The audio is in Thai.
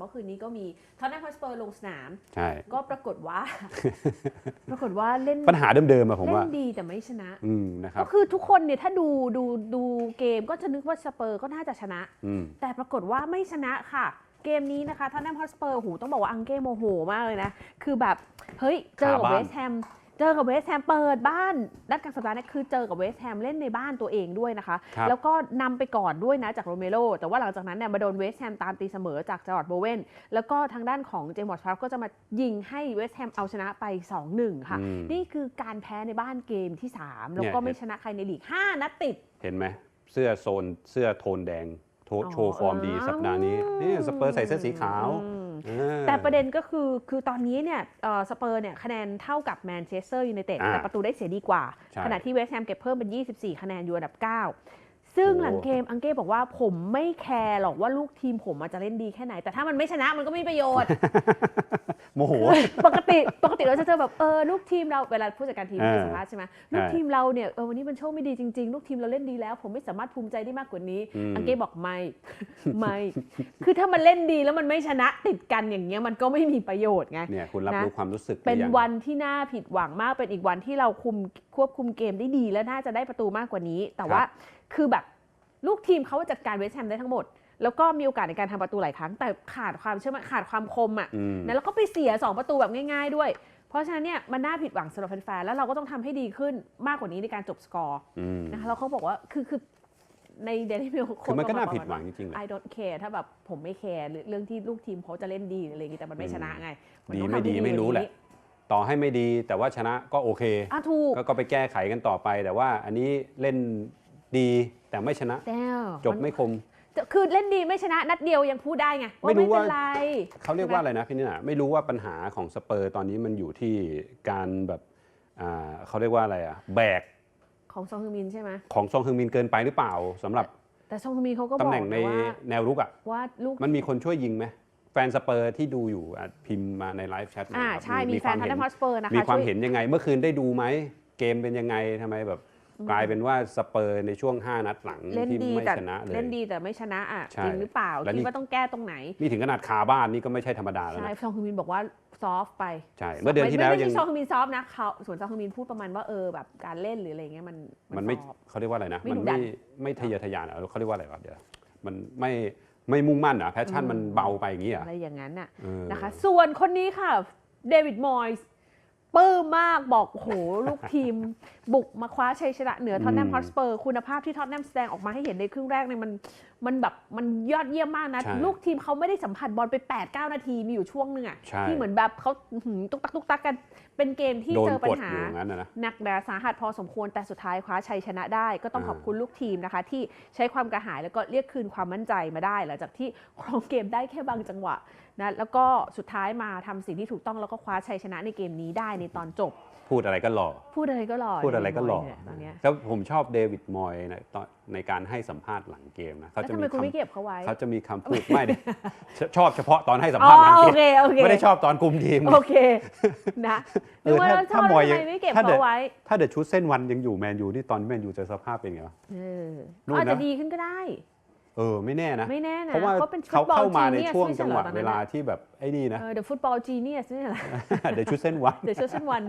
เมื่อคืนนี้ก็มีทอนแนมฮอสเปอร์ลงสนาม ใช่ ก็ปรากฏว่า ปรากฏว่าเล่นปัญหาเดิมๆอะผมเล่ว่านดีแต่ไม่ชนะ อืมนะครัก็บคือทุกคนเนี่ยถ้าดูดูดูเกมก็จะนึกว่าสเปอร์ก็น่าจะชนะ อืม แต่ปรากฏว่าไม่ชนะค่ะ เกมนี้นะคะท่านแนมฮอสเปอร์หูต้องบอกว่าอังเก้โมโหมากเลยนะ คือแบบ เฮ้ย เจอกับขาเวบ้านสต์แฮม เจอกับเวสต์แฮมเปิดบ้านนัดกลางสัปดาห์นี้คือเจอกับเวสต์แฮมเล่นในบ้านตัวเองด้วยนะคะ ครับ แล้วก็นำไปก่อนด้วยนะจากโรเมโรแต่ว่าหลังจากนั้นเนี่ยมาโดนเวสต์แฮมตามตีเสมอจากจอร์ดโบเวนแล้วก็ทางด้านของเจมส์วอร์ดฟาร์ก็จะมายิงให้เวสต์แฮมเอาชนะไป 2-1 ค่ะ อืม นี่คือการแพ้ในบ้านเกมที่ 3 แล้วก็เนี่ย ไม่ชนะใครในลีก 5 นัดติด เห็นไหมเสื้อโซนเสื้อโทนแดงโทอ๋อโชว์ฟอร์มดีเออสัปดาห์นี้ นี่สเปอร์ใส่เสื้อสีขาว อืมเออ แต่ประเด็นก็คือคือตอนนี้เนี่ยเอ่อสเปอร์เนี่ยคะแนนเท่ากับแมนเชสเตอร์ยูไนเต็ดอ่าแต่ประตูได้เสียดีกว่าใช่ขณะที่เวสต์แฮมเก็บเพิ่มเป็น 24 คะแนนอยู่อันดับ 9ซึ่งโอ้หลังเกมอังเก้บอกว่าผมไม่แคร์หรอกว่าลูกทีมผมอาจจะเล่นดีแค่ไหน แต่ถ้ามันไม่ชนะมันก็ไม่มีประโยชน์ โมโห ปกติปกติเราจะเจอแบบเออลูกทีมเราเวลาผู้จัดการทีมเออให้สัมภาษณ์ใช่ไหมลูกใช่ทีมเราเนี่ยเออวันนี้มันโชคไม่ดีจริงๆ ลูกทีมเราเล่นดีแล้ว ผมไม่สามารถภูมิใจได้มากกว่านี้อืมอังเก้บอกไม่ไม่คือถ้ามันเล่นดีแล้วมันไม่ชนะติดกันอย่างเงี้ยมันก็ไม่มีประโยชน์ไงเนี่ยคุณรับนะรู้ความรู้สึกหรือเป็นยังวันที่น่าผิดหวังมากเป็นอีกวันที่เราคุมควบคุมเกมได้ดี และน่าจะได้ประตูมากกว่านี้ แต่ว่าคือแบบลูกทีมเขาจัดการเวสต์แฮมได้ทั้งหมด แล้วก็มีโอกาสในการทำประตูหลายครั้ง แต่ขาดความเชื่อมั่นขาดความคมอะอืมนะแล้วก็ไปเสีย 2 ประตูแบบง่าย ๆ ด้วย เพราะฉะนั้นเนี่ยมันน่าผิดหวังสำหรับแฟนๆแล้วเราก็ต้องทำให้ดีขึ้นมากกว่านี้ในการจบสกอร์อืมนะคะแล้วเขาบอกว่าคือคือในเดลิเมลคือมันก็น่าผิดหวังจริงๆแหละ I don't care ถ้าแบบผมไม่แคร์เรื่องที่ลูกทีมเขาจะเล่นดีหรืออะไรอย่างงี้แต่มันไม่ชนะไงนดีต้องไม่ทำให้ดีไม่รู้แหละกว่านี้ต่อให้ไม่ดีแต่ว่าชนะก็โอเคอะถูกก็ก็ไปแก้ไขกันต่อไป แต่ว่าอันนี้เล่นดีแต่ไม่ชนะแต่จบไม่คม คือเล่นดีไม่ชนะนัดเดียวยังพูดได้ไงไม่ว่ารู้ไม่เป็นว่าไรเขาเรียกว่าอะไรนะพี่นิน่ะไม่รู้ว่าปัญหาของสเปอร์ตอนนี้มันอยู่ที่การแบบอ่าเขาเรียกว่าอะไรอะแบกของซองฮึมินใช่ไหมของซองฮึงมินเกินไปหรือเปล่าสำหรับแต่ซองฮึมินเขาก็บตำอกแหน่งในนะว่าแนวรุกอะว่าลูก มันมีคนช่วยยิงไหมแฟนสเปอร์ที่ดูอยู่อะพิมพ์มาในไลฟ์แชทหน่อยอ่าครับใช่มีแฟนวทันเห็เดอร์ฮอสเปอร์นะคะมีความช่ยเห็นยังไง เมื่อคืนได้ดูไหมเกมเป็นยังไงทำไมแบบ กลายเป็นว่าสเปอร์ในช่วง 5 นัดหลังเล่นที่ดีไม่แต่ชนะเลยเล่นดีแต่ไม่ชนะอะใช่จริงหรือเปล่าและนี่คิดว่าต้องแก้ตรงไหนนี่ถึงขนาดคาบ้านนี่ก็ไม่ใช่ธรรมดาแล้วใช่นะซองฮึมินบอกว่าซอฟต์ไปใช่เมื่อเดือนที่แล้วไม่ยังไม่ใช่ซองฮึมินซอฟต์นะเขาส่วนซองฮึมินพูดประมาณว่าเออแบบการเล่นหรืออะไรเงี้ยมันมันไม่ซอฟต์เขาเรียกว่าอะไรนะไม่มันดุดัไม่นไม่ทะเยอทะยานอะเขาเรียกว่าอะไรวะเดี๋ยวมันไม่ไม่มุ่งมั่นอะแพชชั่นอืมมันเบาไปอย่างงี้อะอะไรอย่างนั้นน่ะเออนะคะ ส่วนคนนี้ค่ะเดวิดมอยส์ ปื้มมากบอกโหลูกทีม บุกมาคว้าชัยชนะเหนือท็อตแนมอืมฮอตสเปอร์คุณภาพที่ท็อตแนมแสดงออกมาให้เห็นในครึ่งแรกเนี่ยมัน มันแบบมันยอดเยี่ยมมากนะ ใช่ลูกทีมเขาไม่ได้สัมผัสบอลไป 8-9 นาทีมีอยู่ช่วงหนึงอะใช่ ที่เหมือนแบบเขาอื้อหือตุกตักตุกตักกัน เป็นเกมที่โดนเจอปักญดหา อยู่อย่างนั้นนะนะ หนักหนาสาหัสพอสมควรแต่สุดท้ายคว้าชัยชนะได้ ก็ต้องอ่า ขอบคุณลูกทีมนะคะ ที่ใช้ความกระหายแล้วก็เรียกคืนความมั่นใจมาได้ หลังจากที่ครองเกมได้แค่บางจังหวะนะแล้วก็สุดท้ายมาทำสิ่งที่ถูกต้องแล้วก็คว้าชัยชนะในเกมนี้ได้ในตอนจบ พูดอะไรก็หล่อพูดอะไรก็หล่อพูดอะไรก็หล่อเนี่ยตอนเนี้ย แล้วผมชอบเดวิดมอยในตอน ในการให้สัมภาษณ์หลังเกมนะเขาแล้วจะทำไมมีคุณไม่คำเก็บเขาไว้เขาจะมีคำพูดไม่ดิชอบเฉพาะตอนให้สัมอ๋อภาษณ์หลังโอเกเคมโอเคไม่ได้ชอบตอนคุมทีมโอเคนะเออนึกว่าถ้าเราชอบถ้ามอยทำยังไมไม่เก็บถ้าเด็ดเขาไว้ ถ้าเดอะชุดเส้นวันยังอยู่แมนยูนี่ตอนแมนยูจะสภาพเป็นไงวะเออนู่นอาจจะนะดีขึ้นก็ได้เออไม่แน่นะไม่แน่นะเพราะว่าเป็นเขาเข้ามาใน football ช่วง genius จังหวะไม่ใช่เรอตอนนั้นเวลาอะที่แบบไอ้นี่นะเออ The Football Genius นี่แหละเดอะชุดเส้นวัน The Chosen One